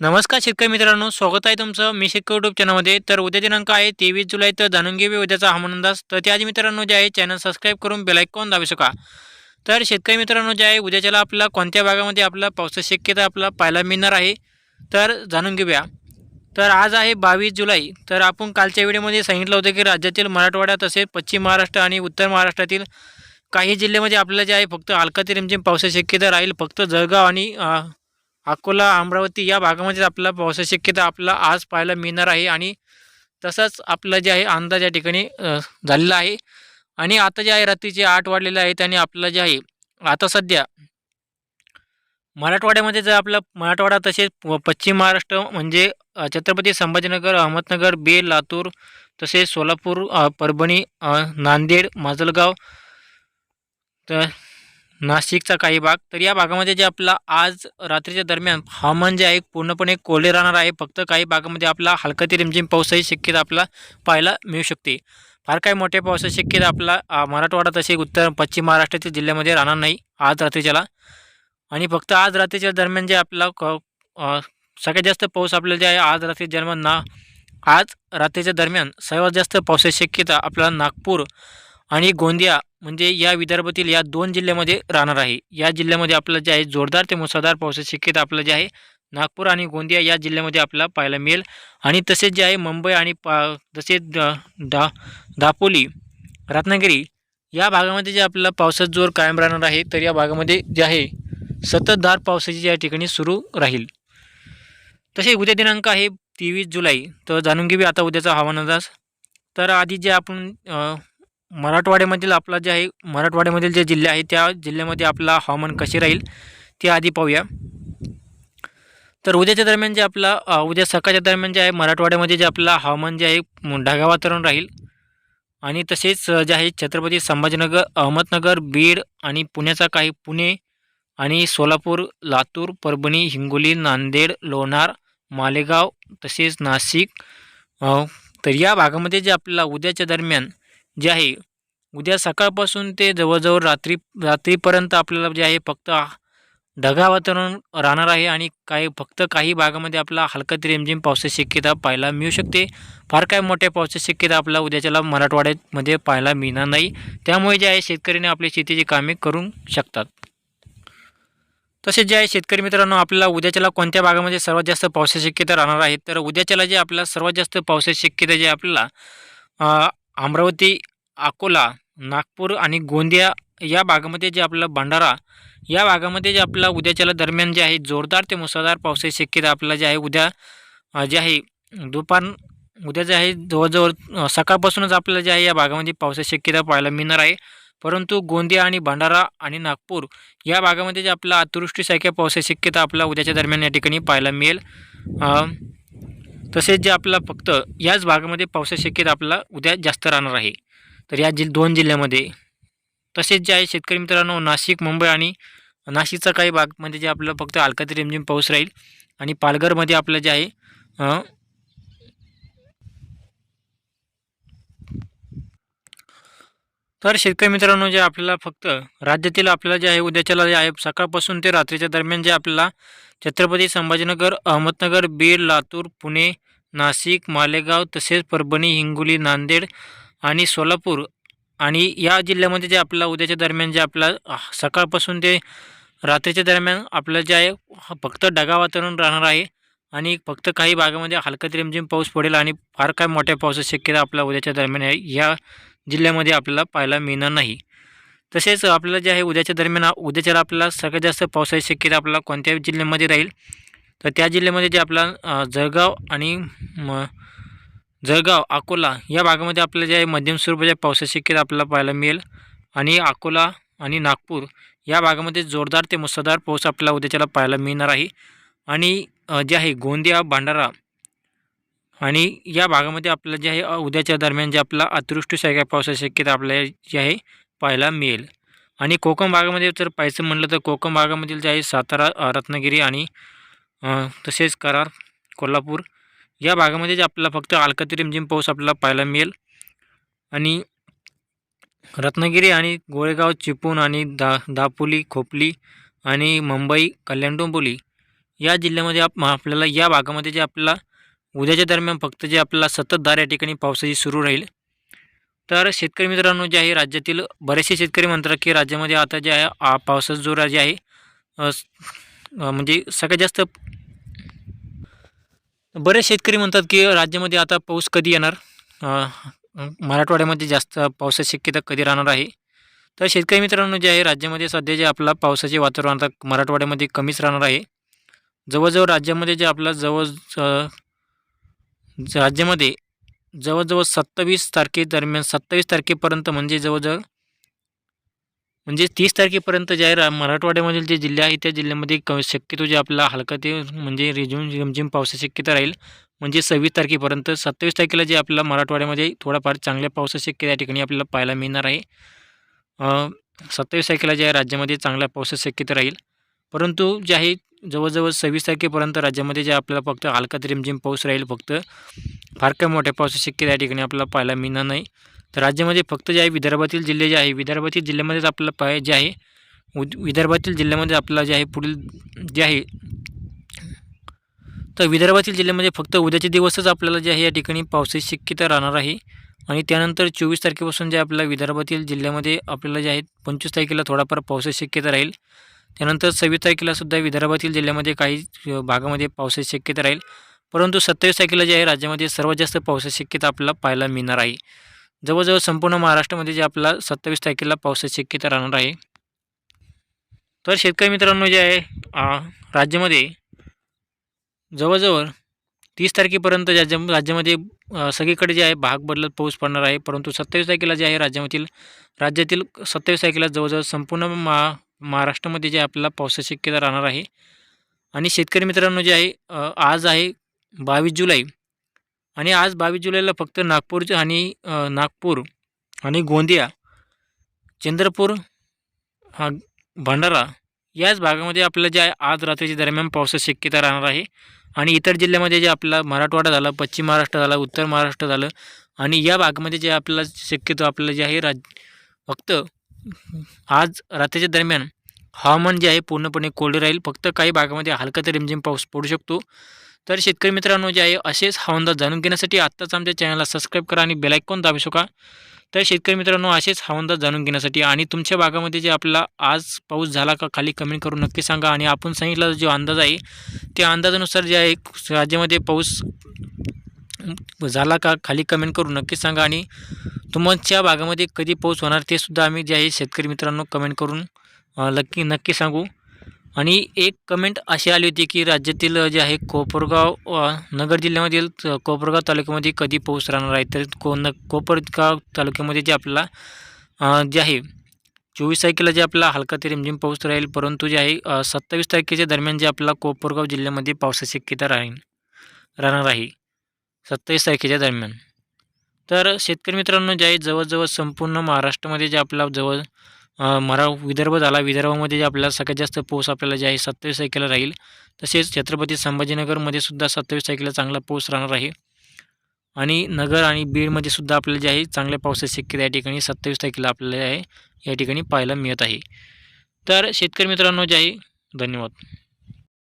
नमस्कार शेतकरी मित्रांनो स्वागत आहे तुमचं मी शेतकरी युट्यूब चॅनलमध्ये तर उद्या दिनांक आहे तेवीस जुलै तर जाणून घेऊया उद्याचा हवामान अंदाज तर त्याआधी मित्रांनो जे आहे चॅनल सबस्क्राईब करून बेलायकॉन दाबू शका तर शेतकरी मित्रांनो जे आहे उद्याच्याला आपला कोणत्या भागामध्ये आपला पावसाची शक्यता आपला पाहायला मिळणार आहे? तर जाणून घेऊया. तर आज आहे बावीस जुलै. तर आपण कालच्या व्हिडिओमध्ये सांगितलं होतं की राज्यातील मराठवाडा तसेच पश्चिम महाराष्ट्र आणि उत्तर महाराष्ट्रातील काही जिल्ह्यामध्ये आपल्याला जे आहे फक्त हलका ते रिमझिम पावसाची शक्यता राहील. फक्त जळगाव आणि अकोला अमरावती या भागामध्ये आपला पावसाची शक्यता आपला आज पाहायला मिळणार आहे आणि तसंच आपलं जे आहे अंदाज या ठिकाणी झालेला आहे. आणि आता जे आहे रात्रीचे आठ वाढलेले आहेत आणि आपलं जे आहे आता सध्या मराठवाड्यामध्ये जर आपलं मराठवाडा तसेच प- पश्चिम महाराष्ट्र म्हणजे छत्रपती संभाजीनगर अहमदनगर बीड लातूर तसेच सोलापूर परभणी नांदेड माजलगाव तर नाशिकचा काही भाग. तर या भागामध्ये जे आपला आज रात्रीच्या दरम्यान हवामान जे आहे पूर्णपणे कोरडे राहणार आहे. फक्त काही भागामध्ये आपला हलका ते रिमझिम पावसाची शक्यता आपला पाहायला मिळू शकते. फार काही मोठ्या पावसाची शक्यता आपला मराठवाडा तसे उत्तर पश्चिम महाराष्ट्रातील जिल्ह्यामध्ये राहणार नाही आज रात्रीच्याला. आणि फक्त आज रात्रीच्या दरम्यान जे आपला क सगळ्यात जास्त पाऊस आपल्याला जे आहे आज रात्री दरम्यान ना आज रात्रीच्या दरम्यान सर्वात जास्त पावसाची शक्यता आपल्याला नागपूर आणि गोंदिया म्हणजे या विदर्भातील या दोन जिल्ह्यामध्ये राहणार आहे. या जिल्ह्यामध्ये आपलं जे आहे जोरदार ते मुसळधार पावसाची शक्यता आपलं जे आहे नागपूर आणि गोंदिया या जिल्ह्यामध्ये आपल्याला पाहायला मिळेल. आणि तसेच जे आहे मुंबई आणि पा तसेच द- दापोली रत्नागिरी या भागामध्ये जे आपल्याला पावसाचा जोर कायम राहणार आहे तर या भागामध्ये जे आहे सततधार पावसाची या ठिकाणी सुरू राहील. तसे उद्या दिनांक आहे तेवीस जुलै. तर जाणून घेऊया आता उद्याचा हवामान अंदाज. तर आधी जे आपण मराठवाड्यामधील आपला जे आहे मराठवाड्यामधील जे जिल्हे आहे त्या जिल्ह्यामध्ये आपला हवामान कसे राहील ते आधी पाहूया. तर उद्याच्या दरम्यान जे आपला उद्या सकाळच्या दरम्यान जे आहे मराठवाड्यामध्ये जे आपला हवामान जे आहे म- ढगाळ वातावरण राहील. आणि तसेच जे आहे छत्रपती संभाजीनगर अहमदनगर बीड आणि पुण्याचा काही पुणे आणि सोलापूर लातूर परभणी हिंगोली नांदेड लोणार मालेगाव तसेच नाशिक तर या भागामध्ये जे आपल्याला उद्याच्या दरम्यान जे आहे उद्या सकाळपासून ते जवळजवळ रात्री रात्रीपर्यंत आपल्याला जे आहे फक्त ढगा वातावरण राहणार आहे आणि काही फक्त काही भागामध्ये आपला हलका ते रिमझिम पावसाची शक्यता पाहायला मिळू शकते. फार काय मोठ्या पावसाची शक्यता आपला उद्याच्याला मराठवाड्यामध्ये पाहायला मिळणार नाही. त्यामुळे जे आहे शेतकऱ्यांनी आपली शेतीची कामे करू शकतात. तसेच जे आहे शेतकरी मित्रांनो आपल्याला उद्याच्याला कोणत्या भागामध्ये सर्वात जास्त पावसाची शक्यता राहणार आहे? तर उद्याच्याला जे आपल्याला सर्वात जास्त पावसाची शक्यता जे आपल्याला अमरावती अकोला नागपूर आणि गोंदिया या भागामध्ये जे आपलं भंडारा या भागामध्ये जे आपला उद्याच्याला दरम्यान जे आहे जोरदार ते मुसळधार पावसाची शक्यता आपला जे आहे उद्या जे आहे दुपार उद्या जे आहे जवळजवळ सकाळपासूनच आपल्याला जे आहे या भागामध्ये पावसाची शक्यता पाहायला मिळणार आहे. परंतु गोंदिया आणि भंडारा आणि नागपूर या भागामध्ये जे आपला अतिवृष्टीसारख्या पावसाची शक्यता आपल्याला उद्याच्या दरम्यान या ठिकाणी पाहायला मिळेल. तसेच जे आपला फक्त याच भागामध्ये पावसाची शक्यता आपल्याला उद्या जास्त राहणार आहे. तर या जिल दोन जिल्ह्यामध्ये तसेच जे आहे शेतकरी मित्रांनो नाशिक मुंबई आणि नाशिकचा काही भागमध्ये म्हणजे जे आपलं फक्त हलका ते रिमझिम पाऊस राहील आणि पालघरमध्ये आपलं जे आहे तर शेतकरी मित्रांनो जे आपल्याला फक्त राज्यातील आपल्याला जे आहे उद्याच्याला जे आहे सकाळपासून ते रात्रीच्या दरम्यान जे आपल्याला छत्रपती संभाजीनगर अहमदनगर बीड लातूर पुणे नाशिक मालेगाव तसेच परभणी हिंगोली नांदेड आणि सोलापूर आणि या जिल्ह्यामध्ये जे आपल्याला उद्याच्या दरम्यान जे आपला सकाळपासून ते रात्रीच्या दरम्यान आपलं जे आहे फक्त ढगा वातावरण राहणार आहे आणि फक्त काही भागामध्ये हलका रिमझिम पाऊस पडेल आणि फार काय मोठ्या पावसाची शक्यता आपल्या उद्याच्या दरम्यान आहे. या जिल्ह्यामध्ये आपल्याला पाहायला मिळणार नाही. तसेच आपल्याला जे आहे उद्याच्या दरम्यान उद्याच्याला आपल्याला सगळ्यात जास्त पावसाची शक्यता आपल्याला कोणत्या जिल्ह्यामध्ये राहील. तर त्या जिल्ह्यामध्ये जे आपला जळगाव आणि म जळगाव अकोला या भागामध्ये आपल्याला जे आहे मध्यम स्वरूपाच्या पावसाची शक्यता आपल्याला पाहायला मिळेल. आणि अकोला आणि नागपूर या भागामध्ये जोरदार ते मुसळधार पाऊस आपल्याला उद्याच्याला पाहायला मिळणार आहे. आणि जे आहे गोंदिया भंडारा आणि या भागामध्ये आपल्याला जे आहे उद्याच्या दरम्यान जे आपला अतिवृष्टीसारख्या पावसाची शक्यता आपल्याला जी आहे पाहायला मिळेल. आणि कोकण भागामध्ये जर पाहायचं म्हटलं तर कोकण भागामधील जे आहे सातारा रत्नागिरी आणि तसेच करार कोल्हापूर या भागामध्ये जे आपल्याला फक्त हलका ते रिमझिम पाऊस आपल्याला पाहायला मिळेल. आणि रत्नागिरी आणि गोळेगाव चिपळूण आणि दा दापोली खोपली आणि मुंबई कल्याण डोंबोली या जिल्ह्यामध्ये आप आपल्याला या भागामध्ये जे आपल्याला उद्याच्या दरम्यान फक्त जे आपल्याला सततधार या ठिकाणी पावसाची सुरू राहील. तर शेतकरी मित्रांनो जे आहे राज्यातील बरेचसे शेतकरी म्हणतात की राज्यामध्ये आता जे आहे पावसाचा जोर जे आहे म्हणजे सगळ्यात जास्त बरेच शेतकरी म्हणतात की राज्यामध्ये आता पाऊस कधी येणार? मराठवाड्यामध्ये जास्त पावसाची शक्यता कधी राहणार आहे? तर शेतकरी मित्रांनो जे आहे राज्यामध्ये सध्या जे आपला पावसाचे वातावरण आता मराठवाड्यामध्ये कमीच राहणार आहे. जवळजवळ राज्यामध्ये जे आपला जवळ राज्यामध्ये जवळजवळ सत्तावीस तारखेदरम्यान सत्तावीस तारखेपर्यंत म्हणजे जवळजवळ म्हणजे तीस तारखेपर्यंत जे आहे रा- मराठवाड्यामधील जे जिल्हे आहे त्या जिल्ह्यामध्ये क शक्यतो जे आपला हलका ते म्हणजे रिझूम रिमझिम पावसाची शक्यता राहील. म्हणजे सव्वीस तारखेपर्यंत सत्तावीस तारखेला जे आपला मराठवाड्यामध्ये थोडाफार चांगल्या पावसाची शक्यता या ठिकाणी आपल्याला पाहायला मिळणार आहे. सत्तावीस तारखेला जे आहे राज्यामध्ये चांगल्या पावसाची शक्यता राहील. परंतु जे आहे जवळजवळ सव्वीस तारखेपर्यंत राज्यामध्ये जे आपल्याला फक्त हलका ते रिमझिम पाऊस राहील फक्त फार काही मोठ्या पावसाची शक्यता या ठिकाणी आपल्याला पाहायला मिळणार नाही. तर राज्यामध्ये फक्त जे आहे विदर्भातील जिल्हे जे आहे विदर्भातील जिल्ह्यामध्येच आपल्याला पाय जे आहे उद विदर्भातील जिल्ह्यामध्ये आपल्याला जे आहे पुढील जे आहे तर विदर्भातील जिल्ह्यामध्ये फक्त उद्याचे दिवसच आपल्याला जे आहे या ठिकाणी पावसाची शक्यता राहणार आहे. आणि त्यानंतर चोवीस तारखेपासून जे आपल्याला विदर्भातील जिल्ह्यामध्ये आपल्याला जे आहे पंचवीस तारखेला थोडाफार पावसाची शक्यता राहील. त्यानंतर सव्वीस तारखेला सुद्धा विदर्भातील जिल्ह्यामध्ये काही भागामध्ये पावसाची शक्यता राहील. परंतु सत्तावीस तारखेला जे आहे राज्यामध्ये सर्वात जास्त पावसाची शक्यता आपल्याला पाहायला मिळणार आहे. जवळजवळ संपूर्ण महाराष्ट्रामध्ये जे आपला सत्तावीस तारखेला पावसाची शक्यता राहणार आहे. तर शेतकरी मित्रांनो जे आहे राज्यामध्ये जवळजवळ तीस तारखेपर्यंत राज्या राज्यामध्ये सगळीकडे जे आहे भाग बदलत पाऊस पडणार आहे. परंतु सत्तावीस तारखेला जे आहे राज्यामधील राज्यातील सत्तावीस तारखेला जवळजवळ संपूर्ण मा महाराष्ट्रामध्ये जे आपल्याला पावसाची शक्यता राहणार आहे. आणि शेतकरी मित्रांनो जे आहे आज आहे बावीस जुलै. आणि आज बावीस जुलैला फक्त नागपूर आणि नागपूर आणि गोंदिया चंद्रपूर हा भंडारा याच भागामध्ये आपल्याला जे आहे आज रात्रीच्या दरम्यान पावसाची शक्यता राहणार आहे. आणि इतर जिल्ह्यामध्ये जे आपला मराठवाडा झाला पश्चिम महाराष्ट्र झाला उत्तर महाराष्ट्र झालं. आणि या भागामध्ये जे आपल्याला शक्यतो आपल्याला जे आहे राज फक्त आज रात्रीच्या दरम्यान हवामान जे आहे पूर्णपणे कोरडे राहील. फक्त काही भागामध्ये हलका ते रिमझिम पाऊस पडू शकतो. तर शेतकरी मित्रांनो जे आहे असेच हवामान जाणून घेण्यासाठी आत्ताच आमच्या चॅनलला सबस्क्राईब करा आणि बेलायकॉन दाबू शका तर शेतकरी मित्रांनो असेच हवामान जाणून घेण्यासाठी आणि तुमच्या भागामध्ये जे आपला आज पाऊस झाला का खाली कमेंट करून नक्की सांगा. आणि आपण सांगितला जो अंदाज आहे त्या अंदाजानुसार जे आहे राज्यामध्ये पाऊस झाला का खाली कमेंट करून नक्की सांगा आणि तुमच्या भागामध्ये कधी पाऊस होणार ते सुद्धा आम्ही जे आहे शेतकरी मित्रांनो कमेंट करून नक्की नक्की सांगू. आणि एक कमेंट अशी आली होती की राज्यातील जे आहे कोपरगाव नगर जिल्ह्यामधील कोपरगाव तालुक्यामध्ये कधी पाऊस राहणार आहे? तर को न कोपरगाव तालुक्यामध्ये जे आपला जे आहे चोवीस तारखेला जे आपला हलका ते रिमझिम पाऊस राहील परंतु जे आहे सत्तावीस तारखेच्या दरम्यान जे आपला कोपरगाव जिल्ह्यामध्ये पावसाची शक्यता राहील राहणार आहे. सत्तावीस तारखेच्या दरम्यान. तर शेतकरी मित्रांनो जे आहे जवळजवळ संपूर्ण महाराष्ट्रामध्ये जे आपला जवळ मरा विदर्भ झाला विदर्भामध्ये जे आपल्याला सगळ्यात जास्त पाऊस आपल्याला जे आहे सत्तावीस तारखेला राहील. तसेच छत्रपती संभाजीनगरमध्ये सुद्धा सत्तावीस तारखेला चांगला पाऊस राहणार आहे. आणि नगर आणि बीडमध्ये सुद्धा आपल्याला जे आहे चांगल्या पावसाची शक्यता या ठिकाणी सत्तावीस तारखेला आपल्याला आहे या ठिकाणी पाहायला मिळत आहे. तर शेतकरी मित्रांनो जे आहे धन्यवाद.